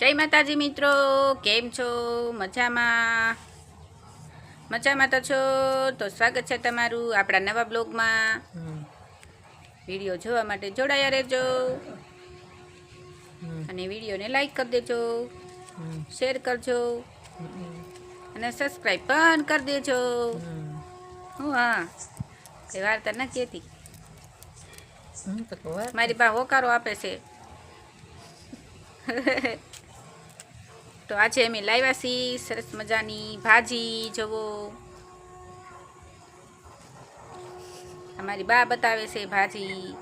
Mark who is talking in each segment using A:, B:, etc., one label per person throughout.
A: જય માતાજી મિત્રો કેમ છો? મજામાં? મજામાં તો છો? તો સ્વાગત છે તમારું આપણા નવા બ્લોગમાં. વીડિયો જોવા માટે જોડાયા રહેજો. અને વિડીયોને લાઈક કરી દેજો. શેર કરજો. અને સબસ્ક્રાઈબ પણ કરી દેજો. હું હા. કઈ વાર્તા નથી કહેતી
B: હમ, તો કહો વાત.
A: મારી બા હોકારો આપે છે. તો આજે અમે લાવ્યા છીએ સરસ મજાની ભાજી જવો અમારી બા બતાવે છે ભાજી.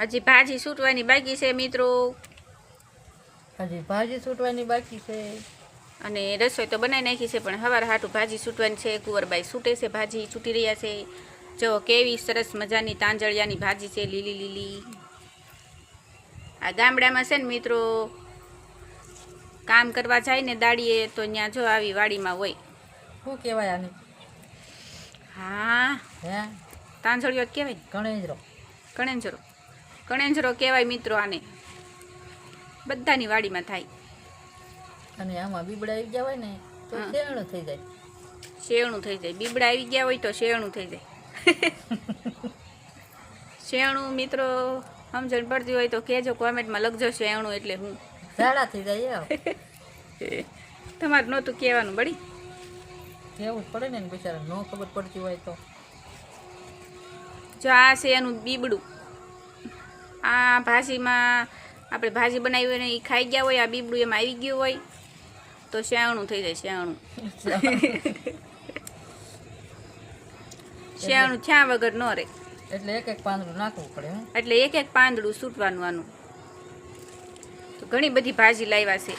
A: હજી ભાજી છૂટવાની બાકી છે મિત્રો.
B: હજી ભાજી છૂટવાની બાકી છે.
A: અને રસોઈ તો બનાવી નાખી છે પણ હવાર હાટું ભાજી છૂટવાની છે. કુંવરબાઈ છૂટે છે ભાજી છૂટી રહ્યા છે. જો કેવી સરસ મજાની તાંજળિયાની ભાજી છે લીલી લીલી. આ ગામડામાં છે ને મિત્રો કામ કરવા જાય ને દાડીએ તો ત્યાં જો આવી વાડીમાં હોય.
B: શું કહેવાય આને?
A: હા.
B: હે?
A: તાંજળિયો કહેવાય
B: કણેજરો
A: કણેંજરો કણેંજરો કહેવાય મિત્રો આને. બધાની વાડીમાં થાય.
B: અને આમાં બીબડા આવી ગયા હોય ને તો શેણું થઈ જાય.
A: શેણું થઈ જાય. બીબડા આવી ગયા હોય તો શેણું થઈ જાય. શેણું મિત્રો સમજણ પડતી હોય તો કહેજો કોમેન્ટમાં લખજો શેણું એટલે હું.
B: ઝાડા થઈ જાય
A: તમારે નહોતું કહેવાનું બળી?
B: કહેવું જ પડે ને બિચારા ન ખબર પડતી હોય તો.
A: જો આ છે એનું બીબડું. આ ભાજીમાં આપણે ભાજી બનાવી હોય ને એ ખાઈ ગયા હોય આ બીબડું એમાં આવી ગયું હોય તો શ્યાણું થઈ જાય શ્યાણું શ્યાણું થયા વગર ન રહે.
B: એટલે એક એક પાંદડું નાખવું પડે
A: એટલે એક એક પાંદડું સૂટવાનું આનું. ઘણી બધી ભાજી લાવ્યા છે.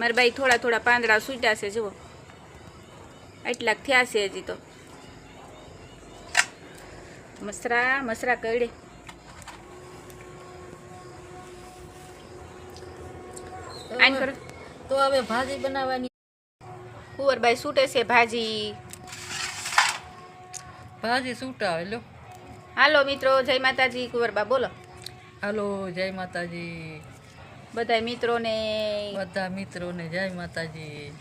A: મારા બાઈ થોડા થોડા પાંદડા સૂટ્યા છે જુઓ. એટલાક થયા છે હજી તો. મસરા મસરા
B: કરડે.
A: આન કરો.
B: તો હવે ભાજી બનાવવાની.
A: કુંવરબાઈ સૂટે છે ભાજી.
B: ભાજી સૂટાવે લો
A: હાલો મિત્રો જય માતાજી કુંવરબા બોલો.
B: હાલો જય માતાજી.
A: બધા મિત્રોને.
B: બધા મિત્રોને જય માતાજી.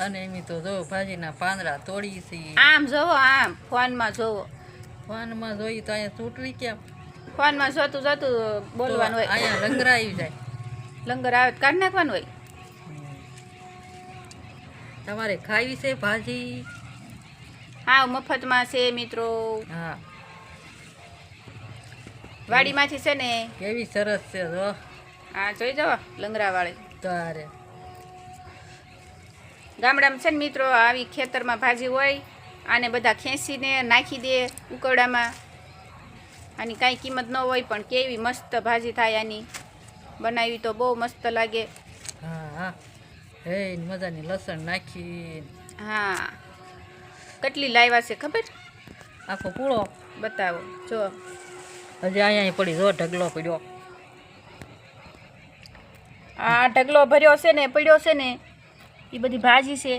B: અને એમ તો જો ભાજીના પાંદડા તોડી છે.
A: આમ જોવો આમ. ફોનમાં જોવો.
B: ફોનમાં જોઈ તો અહીંયા ચૂંટણી કેમ
A: ફોનમાં જોતું જોતું બોલવાનું હોય
B: અહીંયા લંગર આવી જાય.
A: લંગર આવે કાઢી નાખવાનું હોય.
B: તમારે ખાવી છે ભાજી?
A: હા મફતમાં છે મિત્રો.
B: હા.
A: વાડીમાંથી છે ને?
B: કેવી સરસ છે જો.
A: આ જોઈ જાઓ લંગરાવાળી.
B: તારે.
A: ગામડામાં છે ને મિત્રો આવી ખેતરમાં ભાજી હોય આને બધા ખેંચીને નાખી દે ઉકરડામાં. આની કાંઈ કિંમત ન હોય પણ કેવી મસ્ત ભાજી થાય આની. બનાવી તો બહુ મસ્ત લાગે.
B: હા હા. હે મજાની લસણ નાખી
A: હા. કેટલી લાવ્યા છે ખબર?
B: આખો પૂળો?
A: બતાવો જો.
B: હજી અહીંયા પડી જો ઢગલો પડ્યો.
A: આ ઢગલો ભર્યો છે ને પડ્યો છે ને એ બધી ભાજી છે.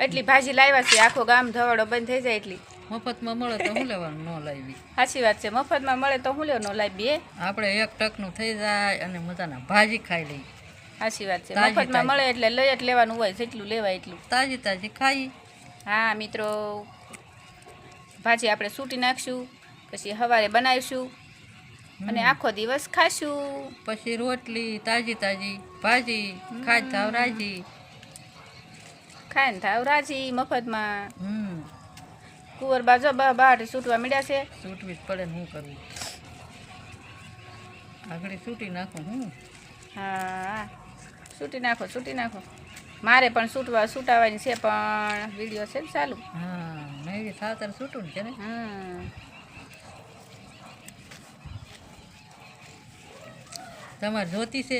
A: એટલી ભાજી લાવ્યા છે આખો ગામ ધવાડો બંધ થઈ જાય એટલી.
B: મફતમાં મળે તો હું લેવાનું ન લાવી?
A: સાચી વાત છે મફતમાં મળે તો હું લ્યો નો લાવી
B: આપણે એક ટકનું થઈ જાય અને મજાના ભાજી ખાઈ લઈ
A: સાચી વાત છે.
B: તાજી,
A: મફતમાં
B: તાજી.
A: મળે એટલે લઈ જ લેવાનું હોય જેટલું લેવાય એટલું.
B: તાજી તાજી. ખાઈ.
A: હા મિત્રો. ભાજી આપણે સૂટી નાખશું પછી સવારે બનાવીશું અને આખો દિવસ ખાશું.
B: પછી રોટલી તાજી તાજી ભાજી ખાઈ થાવ રાજી.
A: ખાઈને થાવ રાજી મફતમાં.
B: હમ.
A: કુંવર બાજો બહાર છૂટવા મળ્યા છે.
B: સૂટવી જ પડે ને શું કરવું આગળ સૂટી નાખું હું?
A: હા. છૂટી નાખો છૂટી નાખો. મારે પણ છૂટવા છૂટાવાની છે પણ વીડિયો છે ને ચાલુ.
B: હા મેં સૂટું છે ને.
A: હા
B: તમારે જોતી છે?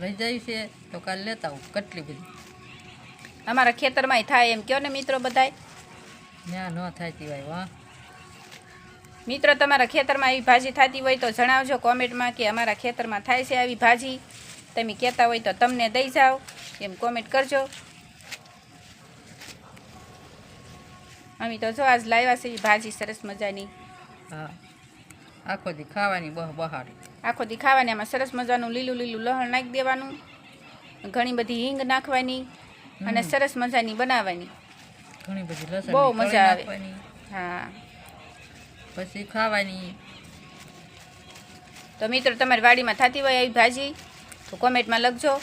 B: લઈ જાય છે? તો કાલે લેતા આવું કેટલી બધી?
A: અમારા ખેતરમાં થાય એમ કયો ને મિત્રો બધાય?
B: ના ન થાય હોય વાહ
A: મિત્રો તમારા ખેતરમાં આવી ભાજી થતી હોય તો જણાવજો કોમેન્ટમાં કે અમારા ખેતરમાં થાય છે આવી ભાજી? તમે કહેતા હોય તો તમને દઈ જાઓ. એમ કોમેન્ટ કરજો. અમે તો જો આજ લાવ્યા છે ભાજી સરસ મજાની.
B: હા. આખો દી ખાવાની બહ બહારી
A: આખો દી ખાવાની આમાં સરસ મજાનું લીલું લીલું લહણ નાખી દેવાનું. ઘણી બધી હિંગ નાખવાની અને સરસ મજાની બનાવવાની.
B: ઘણી બધી લસણ
A: બહુ મજા આવે. હા.
B: પછી ખાવાની.
A: તો મિત્રો તમારી વાડીમાં થતી હોય આવી ભાજી? તો કોમેન્ટમાં લખજો.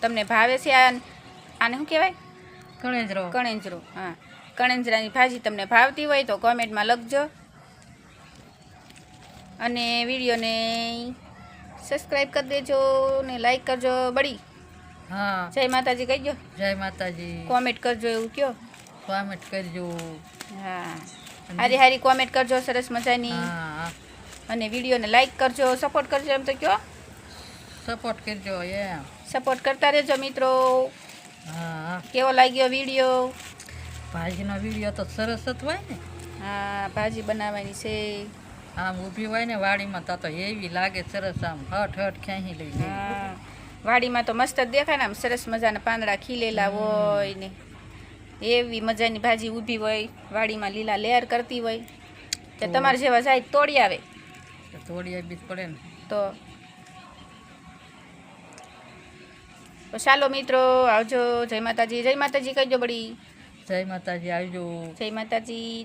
A: તમને ભાવે છે આ આને શું કહેવાય?
B: કણેજરો.
A: કણેજરો હા. કણેંજરાની ભાજી તમને ભાવતી હોય તો કોમેન્ટમાં લખજો. અને વિડીયોને સબસ્ક્રાઈબ કરી દેજો ને લાઈક કરજો બળી.
B: હા.
A: જય માતાજી કહીજો
B: જય માતાજી.
A: કોમેન્ટ કરજો એવું કયો.
B: કોમેન્ટ કરજો.
A: હા. હારી હારી કોમેન્ટ કરજો સરસ મજાની.
B: હા.
A: અને વિડીયોને લાઈક કરજો સપોર્ટ કરજો એમ તો કયો.
B: સપોર્ટ કરજો એમ
A: સપોર્ટ કરતા રહેજો મિત્રો.
B: હા.
A: કેવો લાગ્યો વીડિયો
B: ભાજીનો વીડિયો તો સરસ જ હોય ને.
A: હા ભાજી બનાવવાની છે.
B: આમ ઊભી હોય ને વાડીમાં તો તો એવી લાગે સરસ આમ હટ હટ ખેંચી લઈ લે
A: હા. વાડીમાં તો મસ્ત જ દેખાય ને આમ સરસ મજાના પાંદડા ખીલેલા હોય ને. એવી મજાની ભાજી ઊભી હોય વાડીમાં લીલા લેયર કરતી હોય. તો તમારે જેવા જાય તોડી આવે.
B: તોડી આવી પડે ને.
A: તો તો ચાલો મિત્રો આવજો. જય માતાજી. જય માતાજી કહીજો બળી.
B: જય માતાજી આવજો.
A: જય માતાજી.